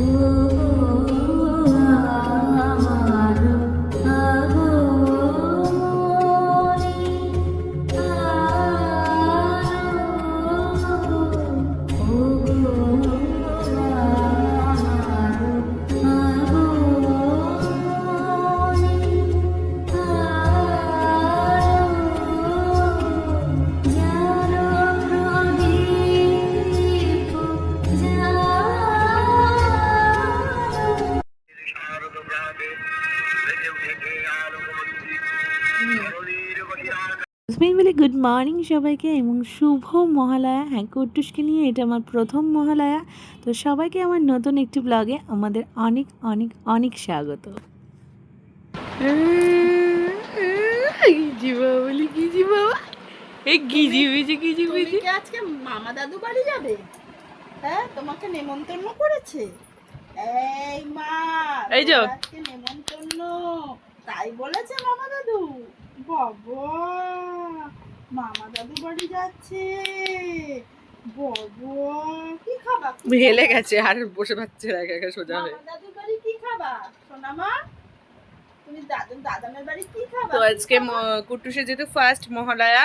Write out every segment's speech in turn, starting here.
Ooh. Good morning সবাইকে এবং শুভ মহালয়া। হ্যাঁ কুট্টুসকে নিয়ে এটা আমার প্রথম মহালয়া। তো সবাইকে আমার নতুন একটি ব্লগে আমাদের অনেক অনেক অনেক স্বাগত। গিজি বাবা বলি গিজি বাবা এই গিজি বিজি গিজি বিজি। আজকে মামা দাদু বাড়ি যাবে? হ্যাঁ তোমাকে নেমন্তন্ন করেছে? এই মা এই যে। আজকে নেমন্তন্ন। তাই বলেছে মামা দাদু। বাবা। মামা দাদু বাড়ি যাচ্ছে। কি খাবা? হেলে গেছে আর বসে পাচ্ছে না একা একা সোজা হয়ে। মামা দাদু বাড়ি কি খাবা? সোনা মা তুমি দাদু দাদানের বাড়ি কি খাবা? তো আজকে কুট্টুসের যেহেতু ফার্স্ট মহালয়া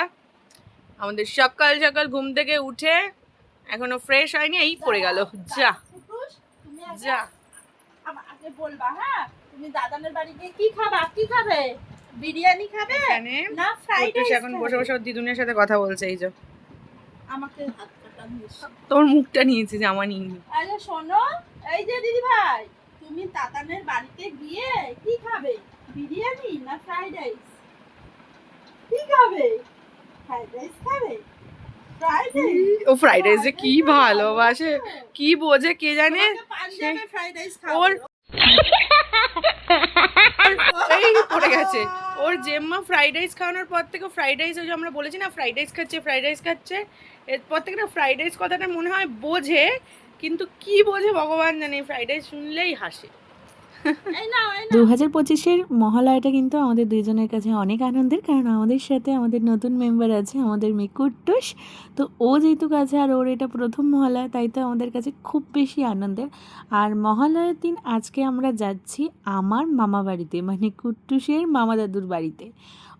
আমাদের সকাল সকাল ঘুম থেকে উঠে এখনও ফ্রেশ হয়নি এই পড়ে গেল। যা। কুটুস, যা। বলবা হ্যাঁ? তুমি দাদানের বাড়ি গিয়ে কি খাবা? কি খাবে? বিরিয়ানি খাবে? না ফ্রাইড রাইস এখন বসে বসে দিদুনের সাথে কথা বলছে এই যে। আমাকে হাত তোর মুখটা নিয়েছি জামা নিয়ে আরে শোনো এই যে দিদি ভাই তুমি দাদানের বাড়িতে গিয়ে কি খাবে? বিরিয়ানি না ফ্রাইড রাইস কি খাবে? ফ্রাইড রাইস খাবে? ও ফ্রাইড রাইস যে কি ভালোবাসে কি বোঝে কে জানে? ওর পড়ে গেছে। ওর জেম্মা ফ্রাইড রাইস খাওয়ানোর পর থেকে ফ্রাইড রাইস ওই যে আমরা বলেছি না ফ্রাইড রাইস খাচ্ছে ফ্রাইড রাইস খাচ্ছে। এরপর থেকে না ফ্রাইড রাইস কথাটা মনে হয় বোঝে, কিন্তু কি বোঝে ভগবান জানে ফ্রাইড রাইস শুনলেই হাসে। দু হাজার পঁচিশের মহালয়াটা কিন্তু আমাদের দুইজনের কাছে অনেক আনন্দের, কারণ আমাদের সাথে আমাদের নতুন মেম্বার আছে, আমাদের মেয়ে কুট্টুস তো ও যেহেতু কাছে আর ওর এটা প্রথম মহালয়া, তাই তো আমাদের কাছে খুব বেশি আনন্দের। আর মহালয়ার দিন আজকে আমরা যাচ্ছি আমার মামা বাড়িতে মানে কুট্টুসের মামা দাদুর বাড়িতে।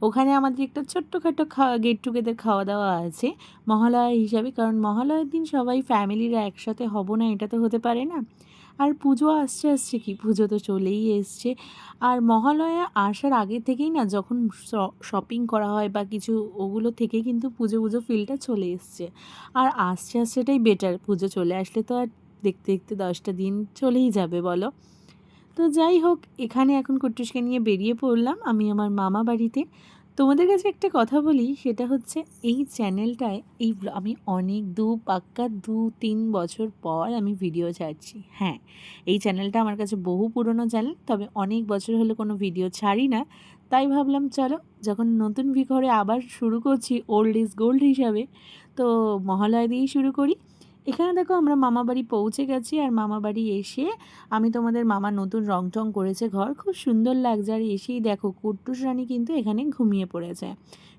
ওখানে আমাদের একটা ছোট্টখাটো খাওয়া গেট টুগেদার খাওয়া দাওয়া আছে মহালয়া হিসাবে, কারণ মহালয়ার দিন সবাই ফ্যামিলিরা একসাথে হব না, এটা তো হতে পারে না। আর পুজো আসছে আসছে কি? পুজো তো চলেই এসছে। আর মহালয়া আসার আগে থেকেই না যখন শপিং করা হয় বা কিছু, ওগুলো থেকে কিন্তু পুজো পুজো ফিলটা চলে এসছে। আর আসছে, আসছেটাই বেটার পুজো চলে আসলে তো আর দেখতে দেখতে দশটা দিন চলেই যাবে, বলো? তো যাই হোক, এখানে এখন কুট্টুসকে নিয়ে বেরিয়ে পড়লাম। আমি আমার মামা বাড়িতে তোমাদের কাছে একটা কথা বলি, সেটা হচ্ছে এই চ্যানেলটায় এই আমি অনেক দু, পাক্কা দু, তিন বছর পর আমি ভিডিও ছাড়ছি। হ্যাঁ এই চ্যানেলটা আমার কাছে বহু পুরনো চ্যানেল, তবে অনেক বছর হলো কোনো ভিডিও ছাড়ি না। তাই ভাবলাম, চলো যখন নতুন ভিঘরে আবার শুরু করছি ওল্ড ইজ গোল্ড হিসাবে, তো মহালয়া দিয়েই শুরু করি। এখানে দেখো আমরা মামা বাড়ি পৌঁছে গেছি আর মামা বাড়ি এসে আমি তোমাদের মামা নতুন রং টং করেছে ঘর। খুব সুন্দর লাগছে আর এসেই দেখো কুট্টুস রানী কিন্তু এখানে ঘুমিয়ে পড়েছে।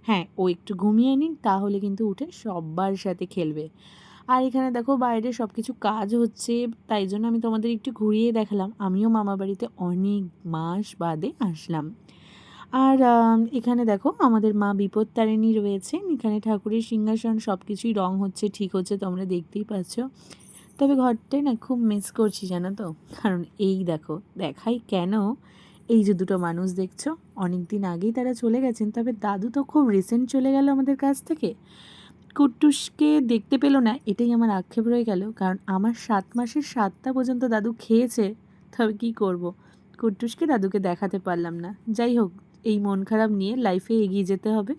হ্যাঁ ও একটু ঘুমিয়ে নিন তাহলে কিন্তু উঠে সবার সাথে খেলবে। আর এখানে দেখো বাইরে সব কিছু কাজ হচ্ছে, তাই জন্য আমি তোমাদের একটু ঘুরিয়ে দেখালাম। আমিও মামা বাড়িতে অনেক মাস বাদে আসলাম। আর এখানে দেখো আমাদের মা বিপদ তারিণী রয়েছেন। এখানে ঠাকুরের সিংহাসন সব কিছুই রং হচ্ছে, ঠিক হচ্ছে, তোমরা দেখতেই পাচ্ছ। তবে ঘরটাই না খুব মিস করছি, জানো তো? কারণ এই দেখো, দেখাই কেন? এই যে দুটো মানুষ দেখছ অনেক দিন আগেই তারা চলে গেছেন, তবে দাদু তো খুব রিসেন্ট চলে গেল আমাদের কাছ থেকে। কুট্টুসকে দেখতে পেল না, এটাই আমার আক্ষেপ রয়ে গেল। কারণ আমার সাত মাসের সাতটা পর্যন্ত দাদু খেয়েছে, তবে কি করব? কুট্টুসকে দাদুকে দেখাতে পারলাম না। যাই হোক এই মন খারাপ নিয়ে লাইফে এগিয়ে যেতে হবে?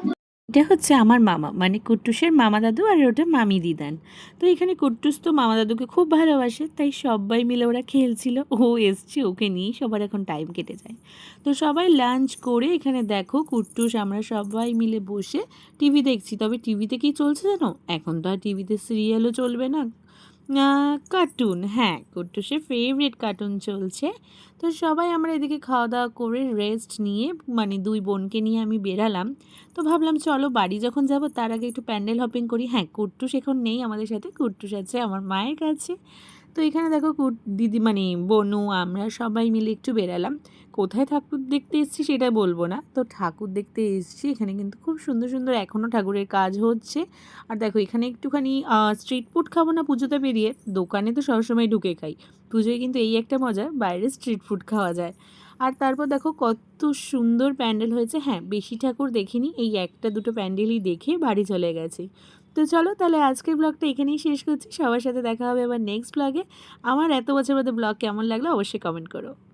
এই এটা হচ্ছে আমার মামা মানে কুট্টুসের মামা দাদু আর ওটা মামি দিদান। তো এখানে কুট্টুস তো মামা দাদুকে খুব ভালোবাসে, তাই সবাই মিলে ওরা খেলছিল। ও এসছে ওকে নিয়েই সবার এখন টাইম কেটে যায়। তো সবাই লাঞ্চ করে এখানে দেখো কুট্টুস, আমরা সবাই মিলে বসে টিভি দেখছি। তবে টিভিতে কি চলছে জানো? এখন তো আর টিভিতে সিরিয়ালও চলবে না। কার্টুন হ্যাঁ কুট্টুসের ফেভারিট কার্টুন চলছে। তো সবাই আমরা এদিকে খাওয়া দাওয়া করে রেস্ট নিয়ে মানে দুই বোনকে নিয়ে আমি বেরালাম। তো ভাবলাম, চলো বাড়ি যখন যাব, তার আগে একটু প্যান্ডেল হপিং করি। হ্যাঁ কুট্টুস এখন নেই আমাদের সাথে। কুট্টুস আছে, আমার মায়ের কাছে। তো এখানে দেখো দিদি মানে বনু, আমরা সবাই মিলে একটু বেরালাম। কোথায় ঠাকুর দেখতে এসেছি সেটা বলব না। তো ঠাকুর দেখতে এসেছি, এখানে কিন্তু খুব সুন্দর সুন্দর এখনও ঠাকুরের কাজ হচ্ছে। আর দেখো এখানে একটুখানি স্ট্রিট ফুড খাব না পুজোতে বেরিয়ে, দোকানে তো সবসময় ঢুকে খাই। পুজোয় কিন্তু এই একটা মজা, বাইরে স্ট্রিট ফুড খাওয়া যায়। আর তারপর দেখো কত সুন্দর প্যান্ডেল হয়েছে। হ্যাঁ বেশি ঠাকুর দেখিনি, এই একটা দুটো প্যান্ডেলই দেখে বাড়ি চলে গেছি। তো চলো তাহলে আজকের ব্লগটা এখানেই শেষ করছি। সবার সাথে দেখা হবে আবার নেক্সট ব্লগে আমার এত বছর মধ্যে ব্লগ কেমন লাগল অবশ্যই কমেন্ট করো।